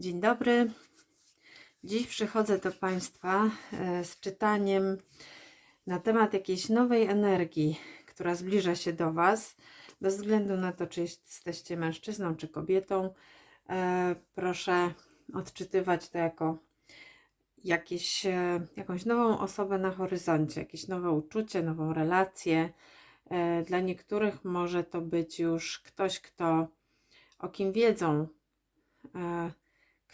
Dzień dobry. Dziś przychodzę do Państwa e, z czytaniem na temat jakiejś nowej energii, która zbliża się do Was. Bez względu na to, czy jesteście mężczyzną czy kobietą, e, proszę odczytywać to jako jakieś, e, jakąś nową osobę na horyzoncie, jakieś nowe uczucie, nową relację. Dla niektórych może to być już ktoś, kto o kim wiedzą,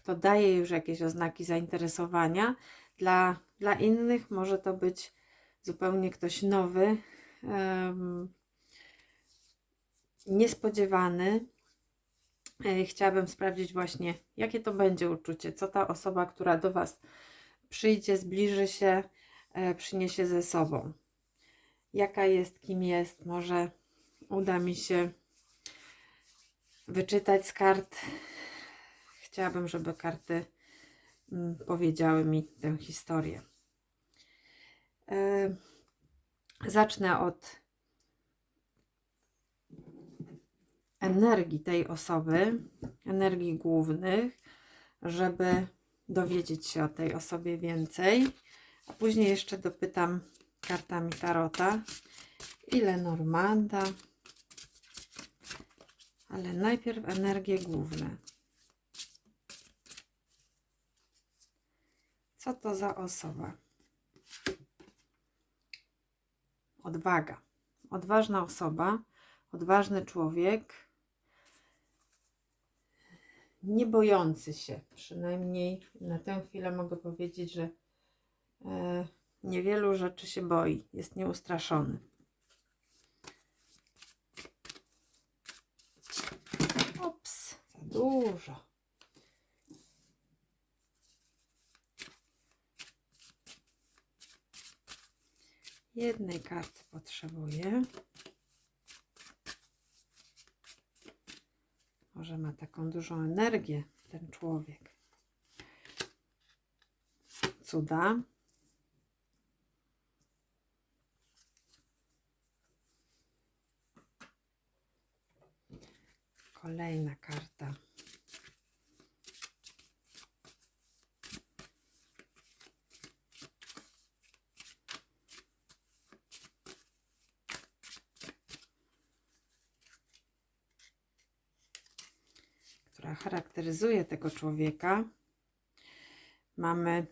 kto daje już jakieś oznaki zainteresowania. Dla, dla innych może to być zupełnie ktoś nowy, em, niespodziewany. E, Chciałabym sprawdzić właśnie, jakie to będzie uczucie, co ta osoba, która do Was przyjdzie, zbliży się, e, przyniesie ze sobą. Jaka jest, kim jest, może uda mi się wyczytać z kart. Chciałabym, żeby karty mm, powiedziały mi tę historię. E, Zacznę od energii tej osoby, energii głównych, żeby dowiedzieć się o tej osobie więcej. A później jeszcze dopytam kartami Tarota, ile Normanda. Ale najpierw energie główne. Co to za osoba? Odwaga. Odważna osoba, odważny człowiek, nie bojący się. Przynajmniej na tę chwilę mogę powiedzieć, że e, niewielu rzeczy się boi, jest nieustraszony. Ops, za dużo. Jednej karty potrzebuję. Może ma taką dużą energię ten człowiek. Cuda. Kolejna karta. która charakteryzuje tego człowieka, mamy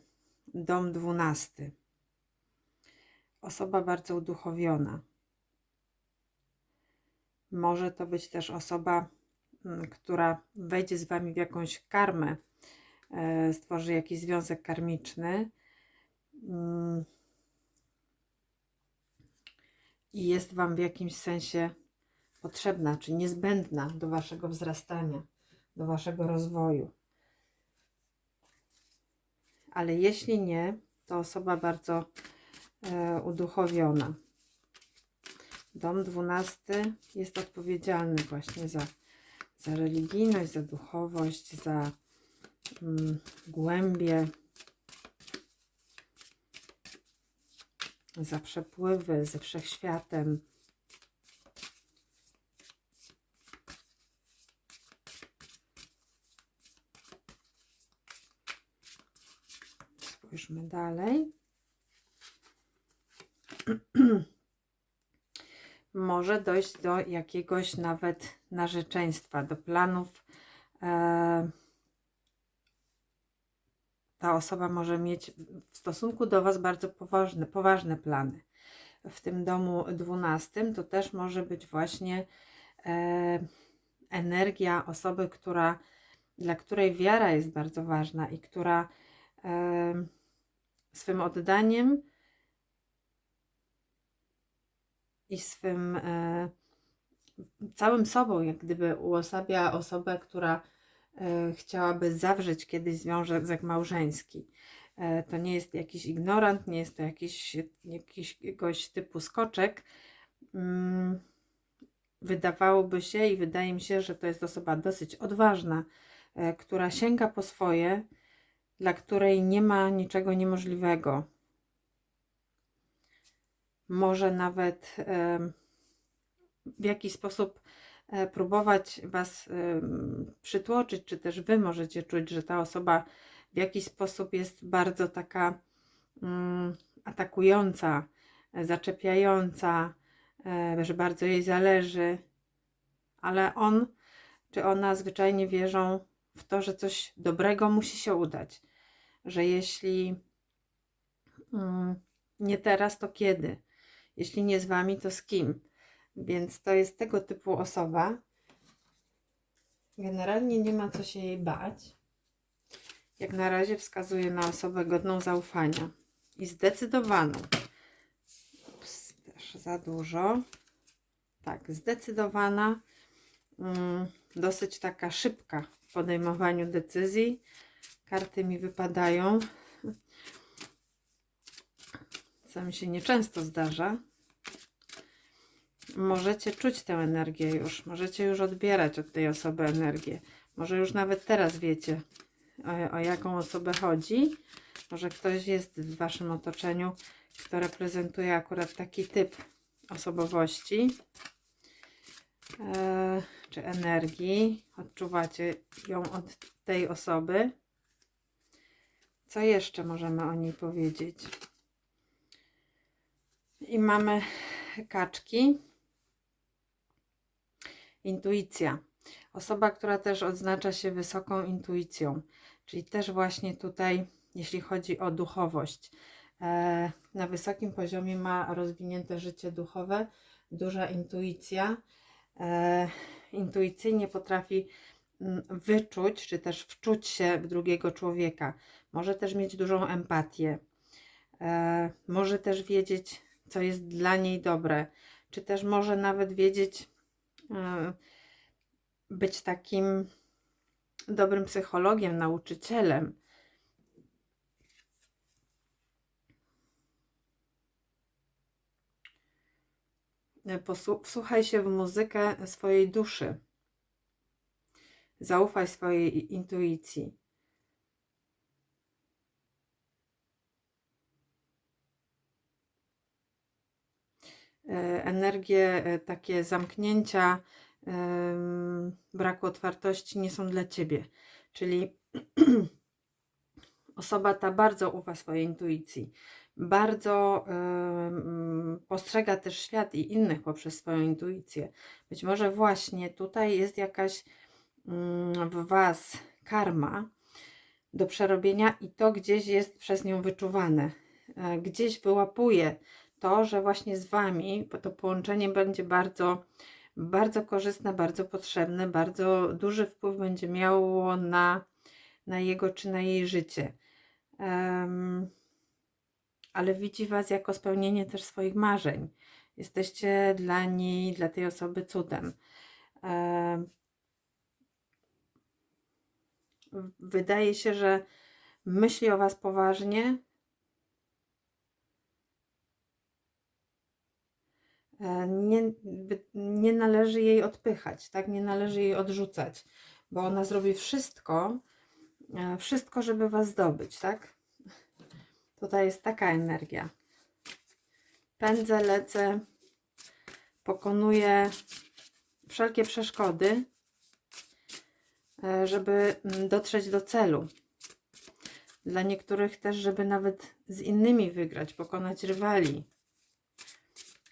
dom dwunasty. Osoba bardzo uduchowiona. Może to być też osoba, mm, która wejdzie z Wami w jakąś karmę, e, stworzy jakiś związek karmiczny mm, i jest Wam w jakimś sensie potrzebna, czy niezbędna do Waszego wzrastania do waszego rozwoju. Ale jeśli nie, to osoba bardzo e, uduchowiona. Dom dwunasty jest odpowiedzialny właśnie za, za religijność, za duchowość, za mm, głębie, za przepływy ze wszechświatem. Spójrzmy dalej. Może dojść do jakiegoś nawet narzeczeństwa, do planów. E, ta osoba może mieć w stosunku do Was bardzo poważne, poważne plany. W tym domu dwunastym to też może być właśnie e, energia osoby, która, dla której wiara jest bardzo ważna i która e, swym oddaniem i swym e, całym sobą, jak gdyby uosabia osobę, która e, chciałaby zawrzeć kiedyś związek małżeński. E, to nie jest jakiś ignorant, nie jest to jakiś, jakiś jakiegoś typu skoczek. Mm, wydawałoby się i wydaje mi się, że to jest osoba dosyć odważna, e, która sięga po swoje, dla której nie ma niczego niemożliwego. Może nawet w jakiś sposób e, próbować Was przytłoczyć, czy też Wy możecie czuć, że ta osoba w jakiś sposób jest bardzo taka mm, atakująca, zaczepiająca, że bardzo jej zależy, ale on czy ona zwyczajnie wierzą w to, że coś dobrego musi się udać, że jeśli mm, nie teraz, to kiedy? Jeśli nie z Wami, to z kim? Więc to jest tego typu osoba. Generalnie nie ma co się jej bać. Jak na razie wskazuje na osobę godną zaufania i zdecydowaną. Ups, też za dużo. Tak, zdecydowana, mm, dosyć taka szybka podejmowaniu decyzji. Karty mi wypadają, co mi się nieczęsto zdarza. Możecie czuć tę energię już, możecie już odbierać od tej osoby energię. Może już nawet teraz wiecie, o, o jaką osobę chodzi. Może ktoś jest w Waszym otoczeniu, kto reprezentuje akurat taki typ osobowości czy energii. Odczuwacie ją od tej osoby. Co jeszcze możemy o niej powiedzieć? I mamy kaczki. Intuicja. Osoba, która też odznacza się wysoką intuicją, czyli też właśnie tutaj, jeśli chodzi o duchowość, e, na wysokim poziomie ma rozwinięte życie duchowe, duża intuicja. E, intuicyjnie potrafi mm, wyczuć, czy też wczuć się w drugiego człowieka. Może też mieć dużą empatię. E, może też wiedzieć, co jest dla niej dobre, czy też może nawet wiedzieć, e, być takim dobrym psychologiem, nauczycielem. Wsłuchaj się w muzykę swojej duszy. Zaufaj swojej intuicji. E, Energie e, takie zamknięcia, braku otwartości nie są dla ciebie. Czyli osoba ta bardzo ufa swojej intuicji, bardzo postrzega też świat i innych poprzez swoją intuicję. Być może właśnie tutaj jest jakaś mm, w Was karma do przerobienia i to gdzieś jest przez nią wyczuwane. E, Gdzieś wyłapuje to, że właśnie z Wami to połączenie będzie bardzo, bardzo korzystne, bardzo potrzebne, bardzo duży wpływ będzie miało na, na jego czy na jej życie. Em, ale widzi Was jako spełnienie też swoich marzeń. Jesteście dla niej, dla tej osoby cudem. Em, wydaje się, że myśli o Was poważnie. E, Nie, nie należy jej odpychać, tak? Nie należy jej odrzucać, bo ona zrobi wszystko, e, wszystko, żeby Was zdobyć, tak? Tutaj jest taka energia. Pędzę, lecę, pokonuję wszelkie przeszkody, e, żeby mm, dotrzeć do celu. Dla niektórych też, żeby nawet z innymi wygrać, pokonać rywali.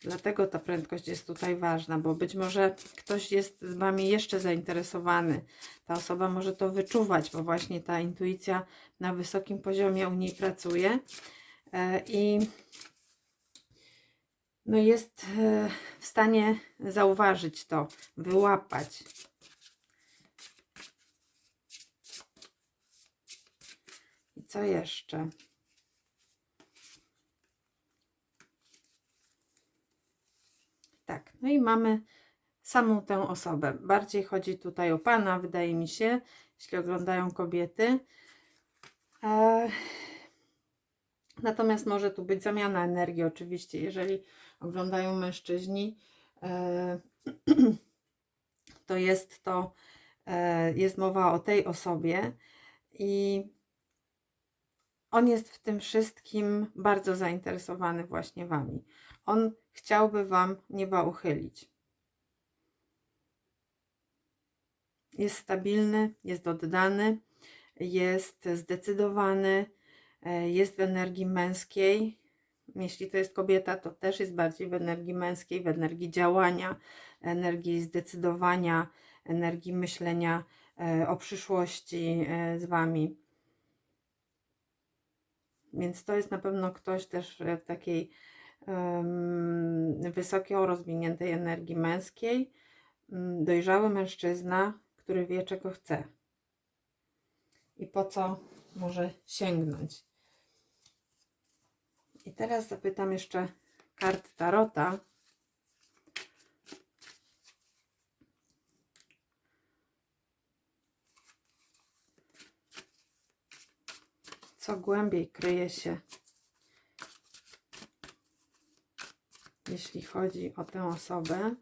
Dlatego ta prędkość jest tutaj ważna, bo być może ktoś jest z Wami jeszcze zainteresowany. Ta osoba może to wyczuwać, bo właśnie ta intuicja na wysokim poziomie u niej pracuje. E, I no jest e, w stanie zauważyć to, wyłapać. I co jeszcze? Tak, no i mamy samą tę osobę. Bardziej chodzi tutaj o pana, wydaje mi się, jeśli oglądają kobiety. Natomiast może tu być zamiana energii, oczywiście, jeżeli oglądają mężczyźni, e, to jest to, e, jest mowa o tej osobie i on jest w tym wszystkim bardzo zainteresowany właśnie Wami. On chciałby Wam nieba uchylić. jest stabilny, jest oddany, jest zdecydowany, e, jest w energii męskiej. Jeśli to jest kobieta, to też jest bardziej w energii męskiej, w energii działania, energii zdecydowania, energii myślenia e, o przyszłości e, z Wami. Więc to jest na pewno ktoś też w takiej wysoko rozwiniętej energii męskiej, um, dojrzały mężczyzna, który wie, czego chce i po co może sięgnąć. I teraz zapytam jeszcze kart Tarota. Co głębiej kryje się, jeśli chodzi o tę osobę,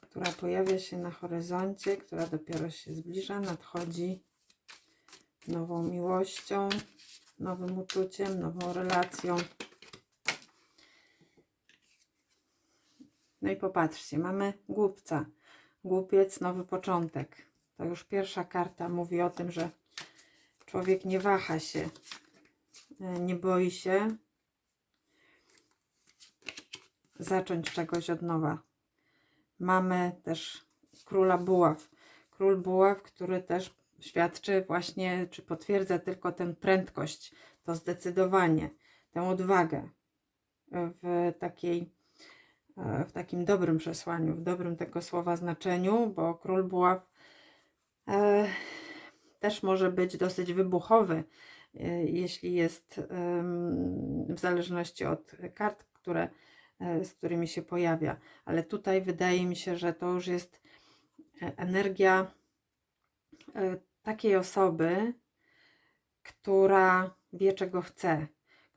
która pojawia się na horyzoncie, która dopiero się zbliża, nadchodzi nową miłością, nowym uczuciem, nową relacją. No i popatrzcie, mamy głupca. Głupiec, nowy początek. To już pierwsza karta mówi o tym, że człowiek nie waha się, nie boi się zacząć czegoś od nowa. Mamy też króla buław. Król buław, który też świadczy właśnie, czy potwierdza tylko tę prędkość, to zdecydowanie, tę odwagę w takiej w takim dobrym przesłaniu, w dobrym tego słowa znaczeniu, bo król buław e, też może być dosyć wybuchowy, e, jeśli jest w zależności od kart, które, e, z którymi się pojawia. Ale tutaj wydaje mi się, że to już jest e, energia e, takiej osoby, która wie, czego chce,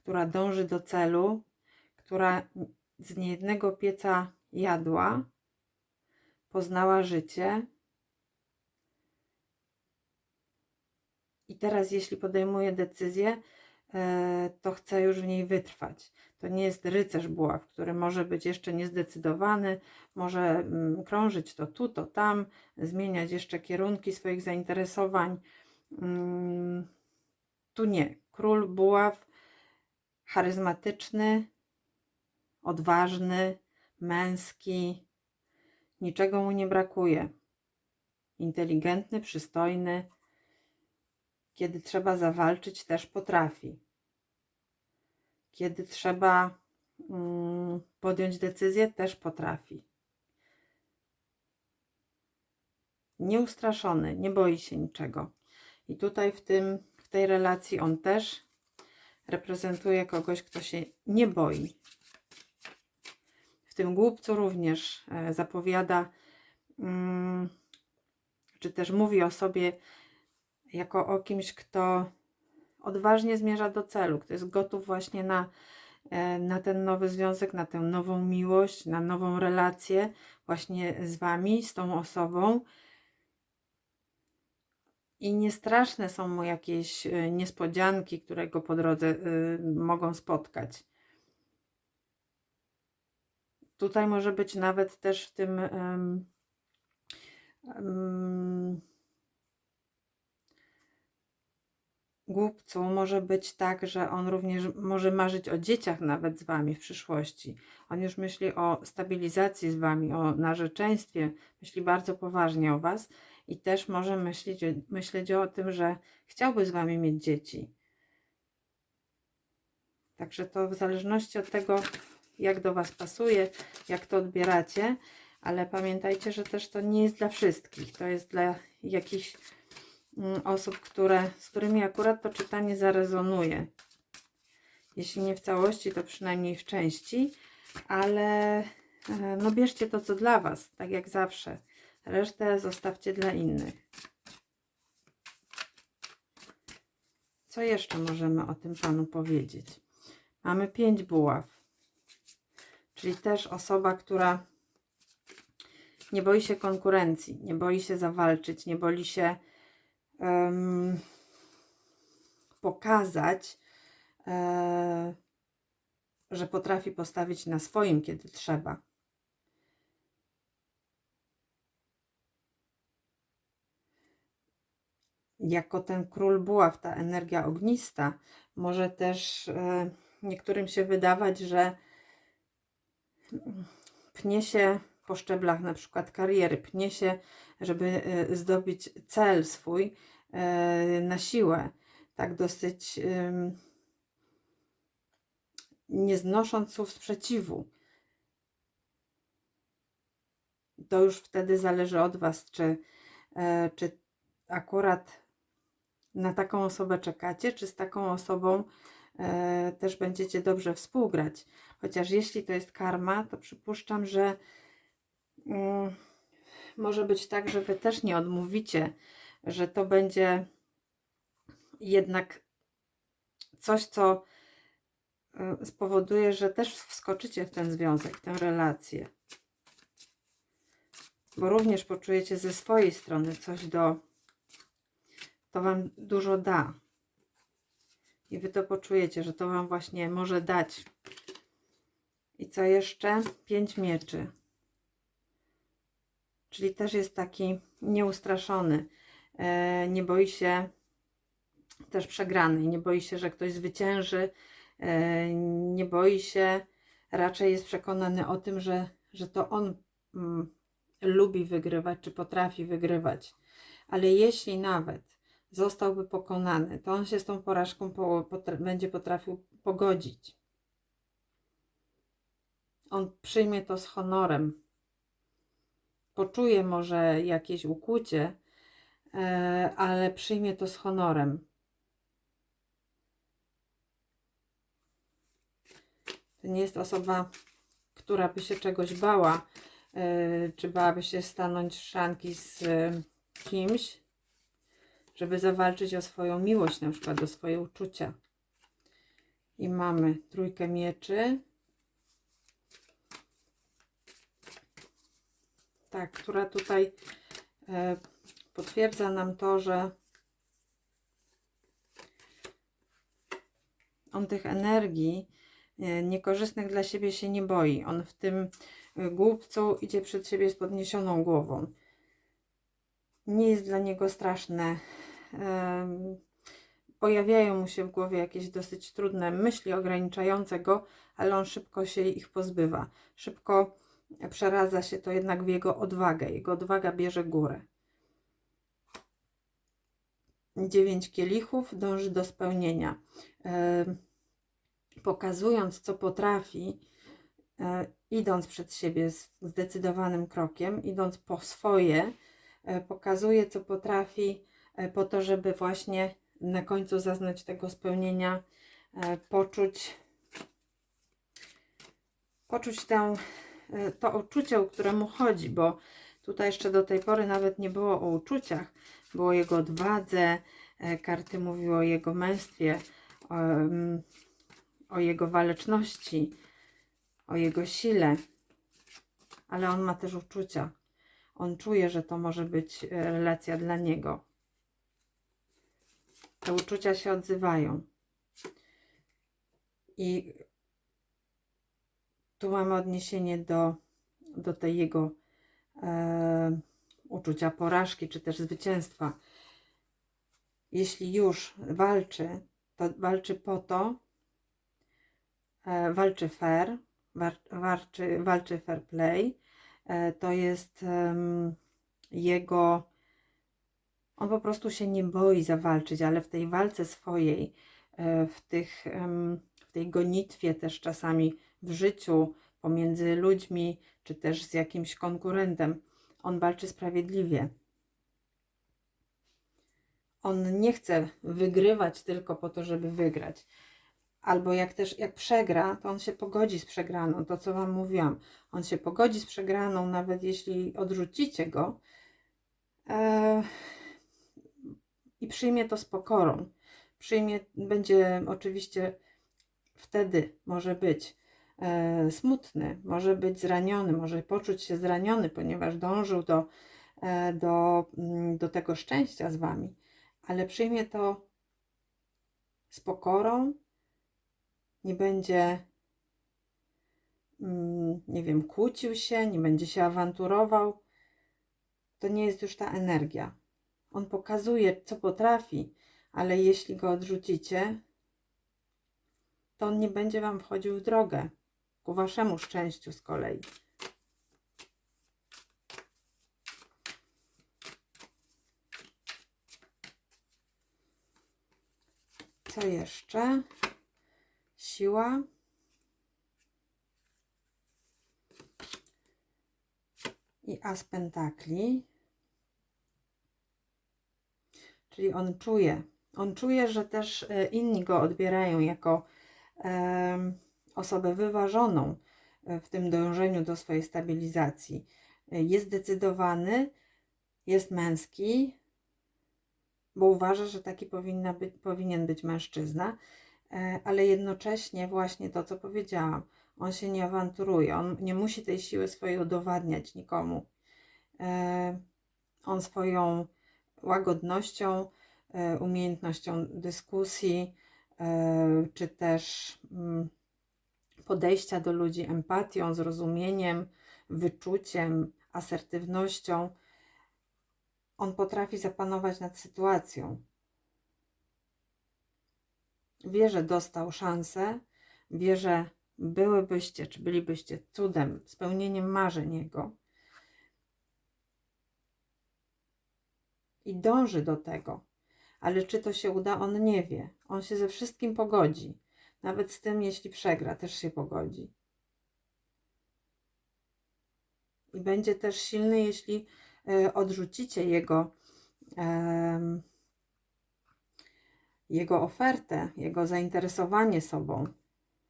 która dąży do celu, która z niejednego pieca jadła, poznała życie. I teraz, jeśli podejmuje decyzję, e, to chce już w niej wytrwać. To nie jest rycerz buław, który może być jeszcze niezdecydowany, może mm, krążyć to tu, to tam, zmieniać jeszcze kierunki swoich zainteresowań. Mm, tu nie. Król buław, charyzmatyczny, odważny, męski, niczego mu nie brakuje. Inteligentny, przystojny, kiedy trzeba zawalczyć, też potrafi. Kiedy trzeba mm, podjąć decyzję, też potrafi. Nieustraszony, nie boi się niczego. I tutaj w, tym, w tej relacji on też reprezentuje kogoś, kto się nie boi. W tym głupcu również e, zapowiada, mm, czy też mówi o sobie jako o kimś, kto odważnie zmierza do celu, kto jest gotów właśnie na, e, na ten nowy związek, na tę nową miłość, na nową relację właśnie z Wami, z tą osobą. I niestraszne są mu jakieś e, niespodzianki, które go po drodze y, mogą spotkać. Tutaj może być nawet też w tym głupcu może być tak, że on również może marzyć o dzieciach nawet z Wami w przyszłości. On już myśli o stabilizacji z Wami, o narzeczeństwie, myśli bardzo poważnie o Was i też może myśleć, myśleć o tym, że chciałby z Wami mieć dzieci. Także to w zależności od tego, jak do Was pasuje, jak to odbieracie, ale pamiętajcie, że też to nie jest dla wszystkich. To jest dla jakichś osób, które, z którymi akurat to czytanie zarezonuje. Jeśli nie w całości, to przynajmniej w części, ale e, no bierzcie to, co dla Was, tak jak zawsze. Resztę zostawcie dla innych. Co jeszcze możemy o tym panu powiedzieć? Mamy pięć buław, czyli też osoba, która nie boi się konkurencji, nie boi się zawalczyć, nie boi się um, pokazać, e, że potrafi postawić na swoim, kiedy trzeba. Jako ten król buław, ta energia ognista, może też e, niektórym się wydawać, że pnie się po szczeblach na przykład kariery, pnie się, żeby e, zdobyć cel swój e, na siłę, tak dosyć nie znosząc słów sprzeciwu. To już wtedy zależy od Was, czy, e, czy akurat na taką osobę czekacie, czy z taką osobą też będziecie dobrze współgrać. Chociaż jeśli to jest karma, to przypuszczam, że może być tak, że Wy też nie odmówicie, że to będzie jednak coś, co e, spowoduje, że też wskoczycie w ten związek, w tę relację. Bo również poczujecie ze swojej strony coś do. To Wam dużo da. I Wy to poczujecie, że to Wam właśnie może dać. I co jeszcze? Pięć mieczy. Czyli też jest taki nieustraszony. E, nie boi się też przegrany. Nie boi się, że ktoś zwycięży. E, nie boi się. Raczej jest przekonany o tym, że, że to on mm, lubi wygrywać, czy potrafi wygrywać. Ale jeśli nawet zostałby pokonany, to on się z tą porażką po, potra będzie potrafił pogodzić. On przyjmie to z honorem. Poczuje może jakieś ukłucie, e, ale przyjmie to z honorem. To nie jest osoba, która by się czegoś bała, yy, czy bałaby się stanąć w szranki z yy, kimś, żeby zawalczyć o swoją miłość, na przykład o swoje uczucia. I mamy trójkę mieczy. Tak, która tutaj yy, potwierdza nam to, że on tych energii e, niekorzystnych dla siebie się nie boi. On w tym e, głupcu idzie przed siebie z podniesioną głową. Nie jest dla niego straszne. Pojawiają mu się w głowie jakieś dosyć trudne myśli ograniczające go, ale on szybko się ich pozbywa. Szybko przeradza się to jednak w jego odwagę. Jego odwaga bierze górę. Dziewięć kielichów dąży do spełnienia pokazując, co potrafi, e, idąc przed siebie zdecydowanym krokiem, idąc po swoje, e, pokazuje, co potrafi, e, po to, żeby właśnie na końcu zaznać tego spełnienia, poczuć, poczuć tę, to uczucie, o które mu chodzi, bo tutaj jeszcze do tej pory nawet nie było o uczuciach, było o jego odwadze, karty mówiły o jego męstwie, o jego waleczności, o jego sile, ale on ma też uczucia. On czuje, że to może być e, relacja dla niego. Te uczucia się odzywają. I tu mamy odniesienie do, do tej jego e, uczucia porażki, czy też zwycięstwa. Jeśli już walczy, to walczy po to, E, walczy fair, walczy, walczy fair play. E, to jest jego. On po prostu się nie boi zawalczyć, ale w tej walce swojej, e, w, tych, w tej gonitwie też czasami w życiu pomiędzy ludźmi, czy też z jakimś konkurentem, on walczy sprawiedliwie. On nie chce wygrywać tylko po to, żeby wygrać albo jak też jak przegra, to on się pogodzi z przegraną, to co Wam mówiłam. On się pogodzi z przegraną, nawet jeśli odrzucicie go e, i przyjmie to z pokorą. Przyjmie, będzie oczywiście wtedy może być smutny, może być zraniony, może poczuć się zraniony, ponieważ dążył do, e, do, mm, do tego szczęścia z Wami, ale przyjmie to z pokorą, nie będzie, mm, nie wiem, kłócił się, nie będzie się awanturował, to nie jest już ta energia. On pokazuje, co potrafi, ale jeśli go odrzucicie, to on nie będzie Wam wchodził w drogę. Ku Waszemu szczęściu z kolei. Co jeszcze? Siła. I as pentakli. Czyli on czuje. On czuje, że też e, inni go odbierają jako osobę wyważoną e, w tym dążeniu do swojej stabilizacji. E, Jest zdecydowany, jest męski, bo uważa, że taki powinna być, powinien być mężczyzna, e, ale jednocześnie właśnie to, co powiedziałam, on się nie awanturuje, on nie musi tej siły swojej udowadniać nikomu. On swoją łagodnością, umiejętnością dyskusji, czy też mm, podejścia do ludzi empatią, zrozumieniem, wyczuciem, asertywnością, on potrafi zapanować nad sytuacją. Wie, że dostał szansę, wie, że byłybyście, czy bylibyście cudem, spełnieniem marzeń jego. I dąży do tego. Ale czy to się uda, on nie wie. On się ze wszystkim pogodzi. Nawet z tym, jeśli przegra, też się pogodzi. I będzie też silny, jeśli e, odrzucicie jego, jego ofertę, jego zainteresowanie sobą.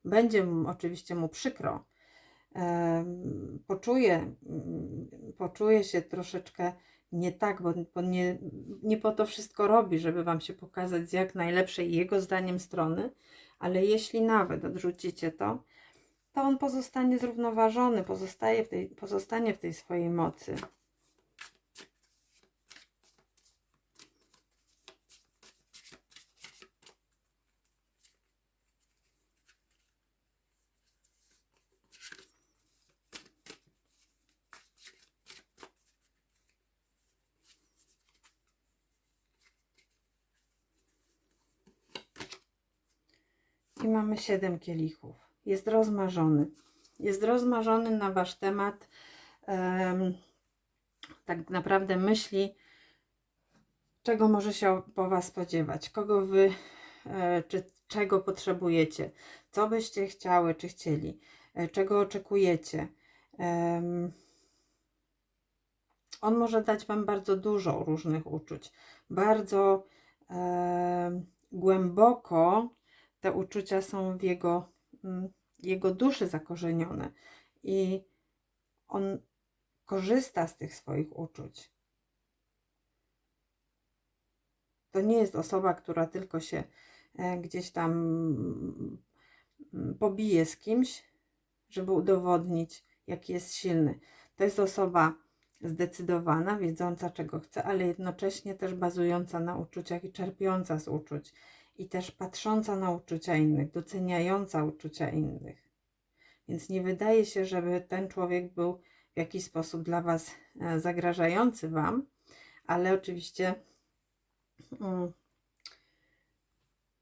Będzie oczywiście mu przykro. Poczuje, mm, poczuje się troszeczkę nie tak, bo nie, nie po to wszystko robi, żeby Wam się pokazać z jak najlepszej jego zdaniem strony, ale jeśli nawet odrzucicie to, to on pozostanie zrównoważony, pozostaje w tej, pozostanie w tej swojej mocy. I mamy siedem kielichów. Jest rozmarzony. Jest rozmarzony na wasz temat. Em, tak naprawdę myśli, czego może się po was spodziewać, kogo wy, e, czy czego potrzebujecie, co byście chciały, czy chcieli, e, czego oczekujecie. Em, on może dać wam bardzo dużo różnych uczuć, bardzo em, głęboko te uczucia są w jego, mm, jego duszy zakorzenione i on korzysta z tych swoich uczuć. To nie jest osoba, która tylko się e, gdzieś tam mm, pobije z kimś, żeby udowodnić, jaki jest silny. To jest osoba zdecydowana, wiedząca, czego chce, ale jednocześnie też bazująca na uczuciach i czerpiąca z uczuć i też patrząca na uczucia innych, doceniająca uczucia innych. Więc nie wydaje się, żeby ten człowiek był w jakiś sposób dla Was e, zagrażający Wam, ale oczywiście mm,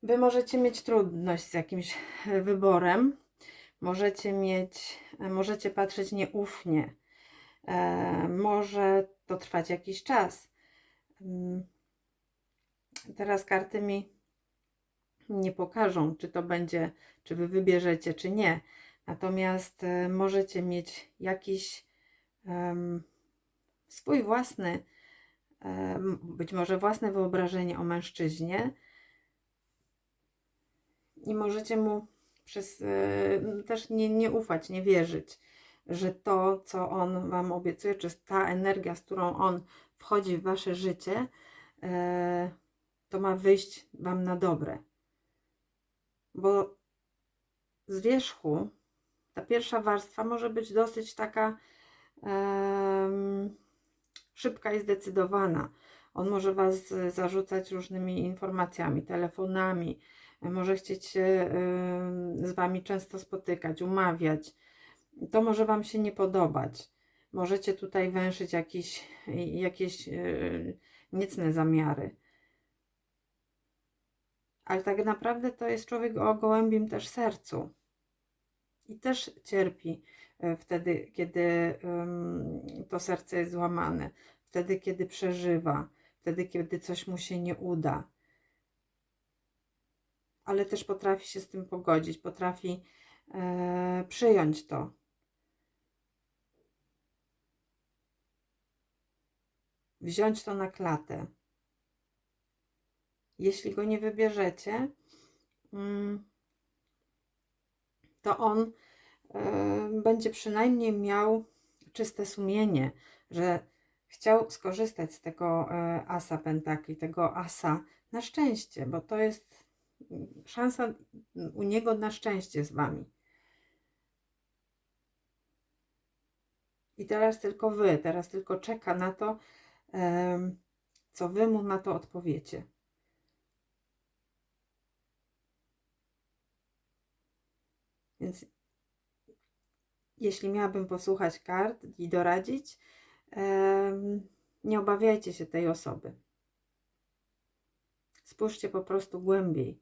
Wy możecie mieć trudność z jakimś e, wyborem, możecie mieć, e, możecie patrzeć nieufnie, może to trwać jakiś czas. Mm, Teraz karty mi nie pokażą, czy to będzie, czy wy wybierzecie, czy nie. Natomiast e, możecie mieć jakiś em, swój własny, em, być może własne wyobrażenie o mężczyźnie i możecie mu przez, e, też nie, nie ufać, nie wierzyć, że to, co on wam obiecuje, czy ta energia, z którą on wchodzi w wasze życie, e, to ma wyjść wam na dobre bo z wierzchu ta pierwsza warstwa może być dosyć taka em, szybka i zdecydowana. On może Was zarzucać różnymi informacjami, telefonami, może chcieć się z Wami często spotykać, umawiać. To może Wam się nie podobać. Możecie tutaj węszyć jakieś e, niecne zamiary. Ale tak naprawdę to jest człowiek o gołębim też sercu. I też cierpi e, wtedy, kiedy to serce jest złamane, wtedy, kiedy przeżywa, wtedy, kiedy coś mu się nie uda. Ale też potrafi się z tym pogodzić, potrafi e, przyjąć to. Wziąć to na klatę. Jeśli go nie wybierzecie, mm, to on e, będzie przynajmniej miał czyste sumienie, że chciał skorzystać z tego e, asa pentakli, tego asa na szczęście, bo to jest szansa u niego na szczęście z wami. I teraz tylko wy, teraz tylko czeka na to, co wy mu na to odpowiecie. Więc jeśli miałabym posłuchać kart i doradzić, nie obawiajcie się tej osoby. Spójrzcie po prostu głębiej,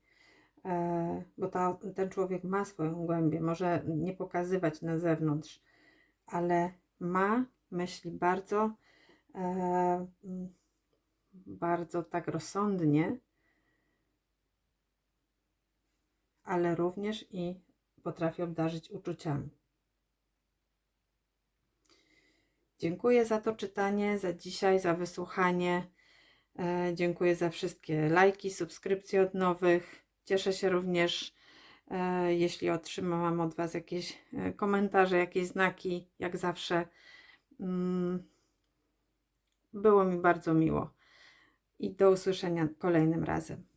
e, bo ta, ten człowiek ma swoją głębię, może nie pokazywać na zewnątrz, ale ma myśli bardzo, e, bardzo tak rozsądnie, ale również i potrafi obdarzyć uczuciami. Dziękuję za to czytanie, za dzisiaj, za wysłuchanie. E, dziękuję za wszystkie lajki, subskrypcje od nowych. Cieszę się również, e, jeśli otrzymałam od Was jakieś e, komentarze, jakieś znaki, jak zawsze. Mm, Było mi bardzo miło. I do usłyszenia kolejnym razem.